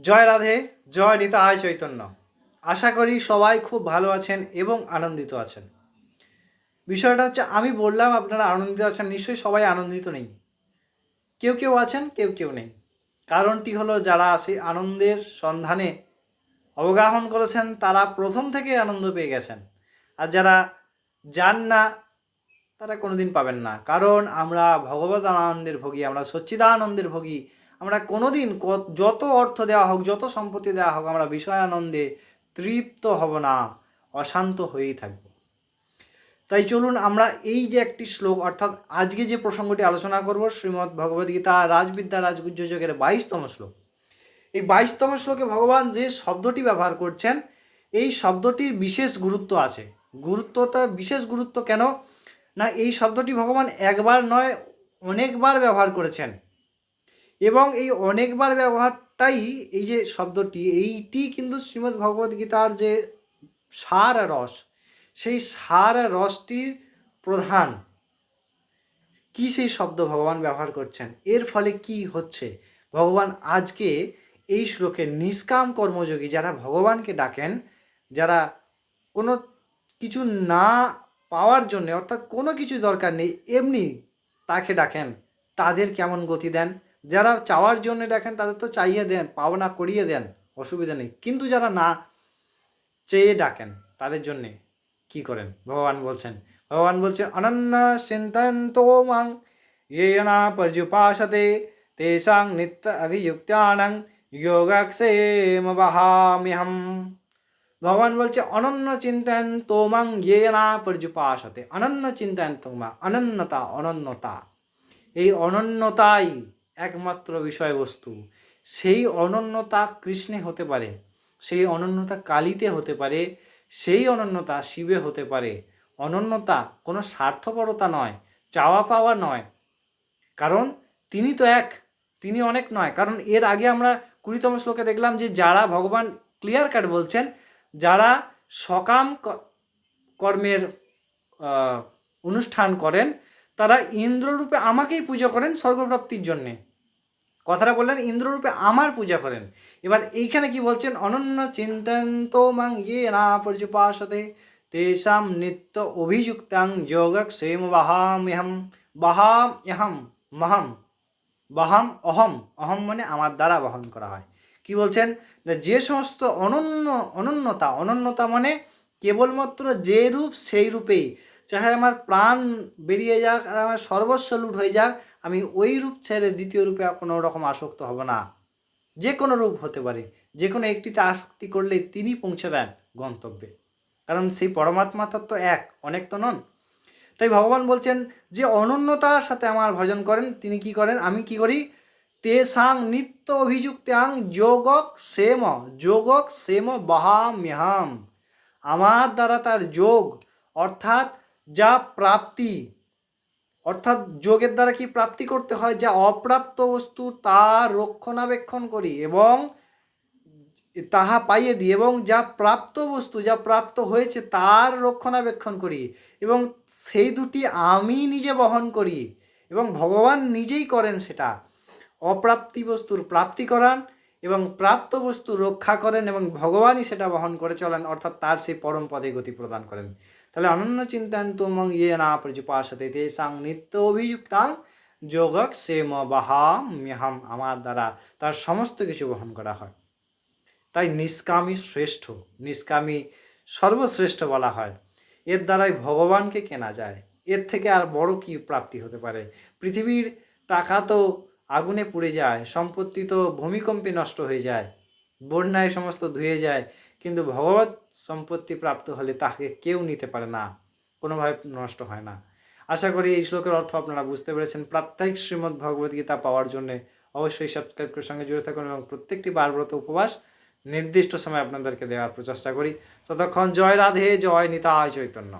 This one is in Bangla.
জয় রাধে, জয় নিতা আয় চৈতন্য। আশা করি সবাই খুব ভালো আছেন এবং আনন্দিত আছেন। বিষয়টা হচ্ছে, আমি বললাম আপনারা আনন্দিত আছেন, নিশ্চয়ই সবাই আনন্দিত নেই। কেউ কেউ আছেন, কেউ কেউ নেই। কারণটি হলো, যারা সেই আনন্দের সন্ধানে অবগাহন করেছেন, তারা প্রথম থেকে আনন্দ পেয়ে গেছেন। আর যারা যান না, তারা কোনোদিন পাবেন না। কারণ আমরা ভগবত আনন্দের ভোগী, আমরা সচ্চিদানন্দের ভোগী আমরা কোনোদিন যত অর্থ দেওয়া হোক, যত সম্পত্তি দেওয়া হোক, আমরা বিষয় আনন্দে তৃপ্ত হব না, অশান্ত হয়েই থাকব। তাই চলুন আমরা এই যে একটি শ্লোক, অর্থাৎ আজকে যে প্রসঙ্গটি আলোচনা করব, শ্রীমদ্ ভগবদ্গীতা রাজবিদ্যা রাজগুজ্জ যোগের বাইশতম শ্লোক। এই বাইশতম শ্লোকে ভগবান যে শব্দটি ব্যবহার করছেন, এই শব্দটির বিশেষ গুরুত্ব আছে। গুরুত্বটা, বিশেষ গুরুত্ব কেন? না, এই শব্দটি ভগবান একবার নয়, অনেকবার ব্যবহার করেছেন। এবং এই অনেকবার ব্যবহারটাই এই যে শব্দটি, এইটি কিন্তু শ্রীমদ্ ভগবদ গীতার যে সার আর রস, সেই সার আর রসটির প্রধান। কি সেই শব্দ ভগবান ব্যবহার করছেন? এর ফলে কি হচ্ছে? ভগবান আজকে এই শ্লোকে নিষ্কাম কর্মযোগী যারা ভগবানকে ডাকেন, যারা কোনো কিছু না পাওয়ার জন্য, অর্থাৎ কোনো কিছু দরকার নেই, এমনি তাকে ডাকেন, তাদের কেমন গতি দেন? যারা চাওয়ার জন্য ডাকেন তাদের তো চাইয়ে দেন, পাওনা করিয়ে দেন, অসুবিধা নেই। কিন্তু যারা না চেয়ে ডাকেন, তাদের জন্যে কি করেন? ভগবান বলছেন ভগবান বলছেন অনন্য চিন্তন্ত মাং ইয়েনা পর্যুপাসতে তেষাং নিত্য অভিযুক্তানং যোগাক্ষেম বহাম্যহম ভগবান বলছে, অনন্য চিন্তন তোমাং ইয়েনা পর্যুপাসতে। অনন্য চিন্তন তোমা অনন্যতা অনন্যতা। এই অনন্যতাই একমাত্র বিষয়বস্তু। সেই অনন্যতা কৃষ্ণে হতে পারে, সেই অনন্যতা কালীতে হতে পারে, সেই অনন্যতা শিবে হতে পারে। অনন্যতা কোনো স্বার্থপরতা নয়, চাওয়া পাওয়া নয়। কারণ তিনি তো এক, তিনি অনেক নয়। কারণ এর আগে আমরা কুড়িতম শ্লোকে দেখলাম যে যারা ভগবান ক্লিয়ার কাট বলছেন, যারা সকাম কর্মের অনুষ্ঠান করেন, তারা ইন্দ্ররূপে আমাকেই পুজো করেন স্বর্গপ্রাপ্তির জন্যে। কথাটা বললেন, ইন্দ্ররূপে আমার পূজা করেন। এবার এইখানে কি বলছেন? অনন্য চিন্তন্ত মাং ইয়ে না পর্যুপাসতে তেষাম নিত্য অভিযুক্তাং যোগক্ষেম বাহাম্যহম বাহাম ইহম মহম, বাহাম অহম অহম মানে আমার দ্বারা বহন করা হয়। কি বলছেন? যে সমস্ত অনন্য, অনন্যতা অনন্যতা মানে কেবলমাত্র যে রূপ সেই রূপেই। চাহে আমার প্রাণ বেরিয়ে যাক, আমার সর্বস্ব লুট হয়ে যাক, আমি ওই রূপ ছেড়ে দ্বিতীয় রূপে কোনো রকম আসক্ত হব না। যে কোনো রূপ হতে পারে, যে কোনো একটিতে আসক্তি করলে তিনি পৌঁছে দেন গন্তব্যে। কারণ সেই পরমাত্মা তত্ত্ব এক, অনেক তো নন। তাই ভগবান বলছেন যে অনন্যতার সাথে আমার ভজন করেন, তিনি কি করেন? আমি কি করি? তেসাং নিত্য অভিযুক্তাং যোগক সেম যোগক সেম বাহাম্যহাম। আমার দ্বারা তার যোগ, অর্থাৎ যা প্রাপ্তি, অর্থাৎ যোগের দ্বারা কি প্রাপ্তি করতে হয়? যা অপ্রাপ্ত বস্তু, তা রক্ষণাবেক্ষণ করি এবং তাহা পাইয়ে দিই এবং যা প্রাপ্ত বস্তু, যা প্রাপ্ত হয়েছে, তার রক্ষণাবেক্ষণ করি এবং সেই দুটি আমি নিজে বহন করি এবং ভগবান নিজেই করেন সেটা। অপ্রাপ্তি বস্তুর প্রাপ্তি করান এবং প্রাপ্ত বস্তু রক্ষা করেন এবং ভগবানই সেটা বহন করে চলেন, অর্থাৎ তার সেই পরম পদে গতি প্রদান করেন। তাহলে অনন্য চিন্তান্ত মং ইয়ে না প্রজুপাসতে, তেসাং নিত্য অভিযুক্তাং যোগক সেম বাহাম্যহাম আমার দ্বারা তার সমস্ত কিছু বহন করা হয়। তাই নিষ্কামী শ্রেষ্ঠ, নিষ্কামী সর্বশ্রেষ্ঠ বলা হয়। এর দ্বারাই ভগবানকে কেনা যায়। এর থেকে আর বড় কি প্রাপ্তি হতে পারে? পৃথিবীর টাকা তো আগুনে পুড়ে যায়, সম্পত্তি তো ভূমিকম্পে নষ্ট হয়ে যায়, বন্যায় সমস্ত ধুয়ে যায় কিন্তু ভগবত সম্পত্তি প্রাপ্ত হলে তাকে কেউ নিতে পারে না, কোনোভাবে নষ্ট হয় না। আশা করি এই শ্লোকের অর্থ আপনারা বুঝতে পেরেছেন। প্রাত্যহিক শ্রীমদ্ ভগবদ্গীতা পাওয়ার জন্য অবশ্যই সাবস্ক্রাইব করে সঙ্গে জুড়ে থাকুন এবং প্রত্যেকটি বারব্রত উপবাস নির্দিষ্ট সময় আপনাদেরকে দেওয়ার প্রচেষ্টা করি। ততক্ষণ জয় রাধে, জয় নিতায় চৈতন্য।